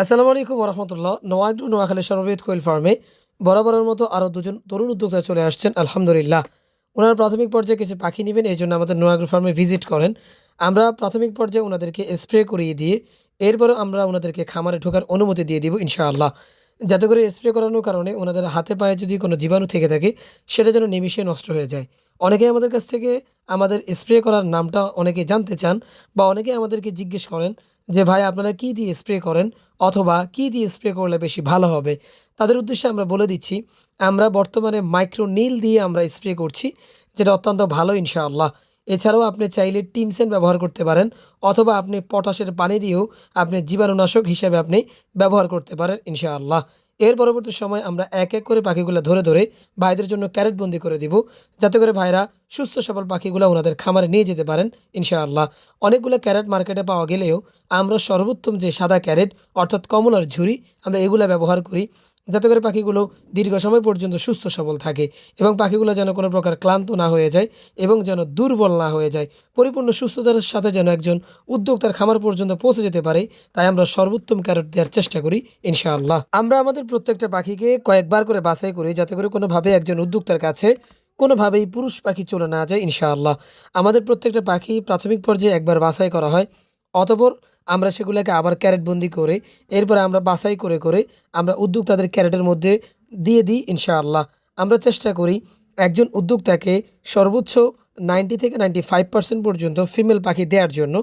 আসসালামু আলাইকুম রহমতুল্লাহ নোয়াগ্রু নোয়াখালী সর্ববিদ কোয়েল ফার্মে বরাবরের মতো আরও দুজন তরুণ উদ্যোক্তা চলে আসছেন, আলহামদুলিল্লাহ। ওনারা প্রাথমিক পর্যায়ে কিছু পাখি নেবেন, এই জন্য আমাদের নোয়াগ্রু ফার্মে ভিজিট করেন। আমরা প্রাথমিক পর্যায়ে ওনাদেরকে স্প্রে করিয়ে দিয়ে এরপরও আমরা ওনাদেরকে খামারে ঢোকার অনুমতি দিয়ে দিব, ইনশাআল্লাহ। যাতে করে স্প্রে করানোর কারণে ওনাদের হাতে পায়ে যদি কোনো জীবাণু থেকে থাকে, সেটা যেন নিমিশে নষ্ট হয়ে যায়। অনেকেই আমাদের কাছ থেকে আমাদের স্প্রে করার নামটা অনেকে জানতে চান বা অনেকে আমাদেরকে জিজ্ঞেস করেন যে, ভাই, আপনারা কী দিয়ে স্প্রে করেন? অথবা কী দিয়ে স্প্রে করলে বেশি ভালো হবে? তাদের উদ্দেশ্যে আমরা বলে দিচ্ছি, আমরা বর্তমানে মাইক্রো নীল দিয়ে আমরা স্প্রে করছি, যেটা অত্যন্ত ভালো ইনশাআল্লাহ। এছাড়াও আপনি চাইলে টিমসেন ব্যবহার করতে পারেন, অথবা আপনি পটাশের পানি দিয়েও আপনি জীবাণুনাশক হিসেবে আপনি ব্যবহার করতে পারেন, ইনশাআল্লাহ। এর পরবর্তী সময় আমরা এক এক করে পাখিগুলো ধরে ধরে ভাইদের জন্য ক্যারেট বন্দি করে দিব, যাতে করে ভাইরা সুস্থ সবল পাখিগুলো ওনাদের খামারে নিয়ে যেতে পারেন, ইনশাআল্লাহ। অনেকগুলো ক্যারেট মার্কেটে পাওয়া গেলেও আমরা সর্বোত্তম যে সাদা ক্যারেট, অর্থাৎ কমলার ঝুরি আমরা এগুলো ব্যবহার করি। যাতে করে পাখিগুলো দীর্ঘ সময় পর্যন্ত সুস্থ সবল থাকে এবং পাখিগুলো যেন কোনো প্রকার ক্লান্ত না হয়ে যায় এবং যেন দুর্বল না হয়ে যায়। পরিপূর্ণ সুস্থতার সাথে যেন একজন উদ্যোক্তার খামার পর্যন্ত পৌঁছে যেতে পারে, তাই আমরা সর্বোত্তম ক্যারেট দেওয়ার চেষ্টা করি, ইনশাআল্লাহ। আমরা আমাদের প্রত্যেকটা পাখিকে কয়েকবার করে বাছাই করি, যাতে করে কোনোভাবে একজন উদ্যোক্তার কাছে কোনোভাবেই পুরুষ পাখি চলে না যায়, ইনশাআল্লাহ। আমাদের প্রত্যেকটা পাখি প্রাথমিক পর্যায়ে একবার বাছাই করা হয়, অতপর আমরা সেগুলোকে আবার ক্যারেটবন্দি করে, এরপরে আমরা বাছাই করে করে আমরা উদ্যোক্তাদের ক্যারেটের মধ্যে দিয়ে দিই ইনশাআল্লাহ। আমরা চেষ্টা করি একজন উদ্যোক্তাকে সর্বোচ্চ নাইনটি থেকে নাইনটি ফাইভ পার্সেন্ট পর্যন্ত ফিমেল পাখি দেওয়ার জন্য,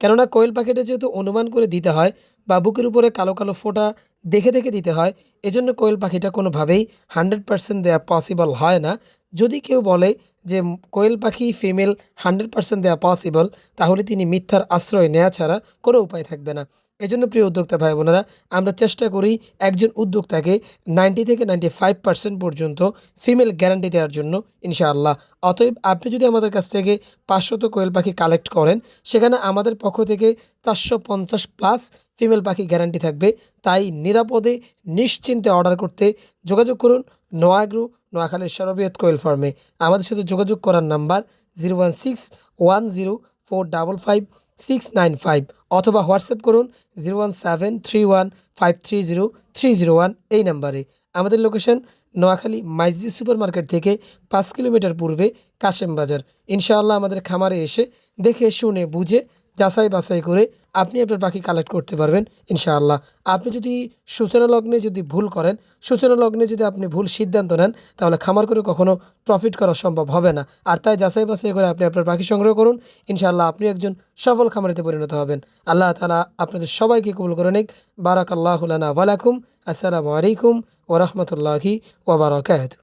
কেননা কোয়েল পাখিটা যেহেতু অনুমান করে দিতে হয় বা বুকের উপরে কালো কালো ফোঁটা দেখে দেখে দিতে হয়, এজন্য কোয়েল পাখিটা কোনোভাবেই হান্ড্রেড পার্সেন্ট দেওয়া পসিবল হয় না। যদি কেউ বলে যে কোয়েল পাখি ফিমেল হান্ড্রেড পার্সেন্ট দেওয়া পসিবল তাহলে তিনি মিথ্যার আশ্রয় নেওয়া ছাড়া কোনো উপায় থাকবে না। এজন্য প্রিয় উদ্যোক্তা ভাই বোনেরা, আমরা চেষ্টা করি একজন উদ্যোক্তাকে নাইনটি থেকে নাইনটি ফাইভ পার্সেন্ট পর্যন্ত ফিমেল গ্যারান্টি দেওয়ার জন্য, ইনশাআল্লাহ। অতএব আপনি যদি আমাদের কাছ থেকে পাঁচশত কোয়েল পাখি কালেক্ট করেন, সেখানে আমাদের পক্ষ থেকে চারশো পঞ্চাশ প্লাস ফিমেল পাখি গ্যারান্টি থাকবে। তাই নিরাপদে, নিশ্চিন্তে অর্ডার করতে যোগাযোগ করুন নোয়াগ্রু নোয়াখালীর সরবিয়ত কোয়েল ফার্মে। আমাদের সাথে যোগাযোগ করার number zero one six one zero four double five six nine five অথবা হোয়াটসঅ্যাপ করুন zero one seven three one five three zero three zero one এই নাম্বারে। আমাদের location Noakhali Maijdee super market থেকে পাঁচ কিলোমিটার পূর্বে কাশেম বাজার ইনশাআল্লাহ আমাদের খামারে এসে দেখে, শুনে, বুঝে যাচাই বাছাই করে আপনি আপনার পাখি কালেক্ট করতে পারবেন, ইনশাআল্লাহ। আপনি যদি সূচনা লগ্নে যদি ভুল করেন, সূচনা লগ্নে যদি আপনি ভুল সিদ্ধান্ত নেন, তাহলে খামার করে কখনো প্রফিট করা সম্ভব হবে না। আর তাই যাচাই বাছাই করে আপনি আপনার পাখি সংগ্রহ করুন, ইনশাআল্লাহ আপনি একজন সফল খামারিতে পরিণত হবেন। আল্লাহ তালা আপনাদের সবাইকে কবুল করে নিক। বারাক আল্লাহুলানা আসসালামু আলাইকুম ওরহমতুল্লাহি ওবরাকাত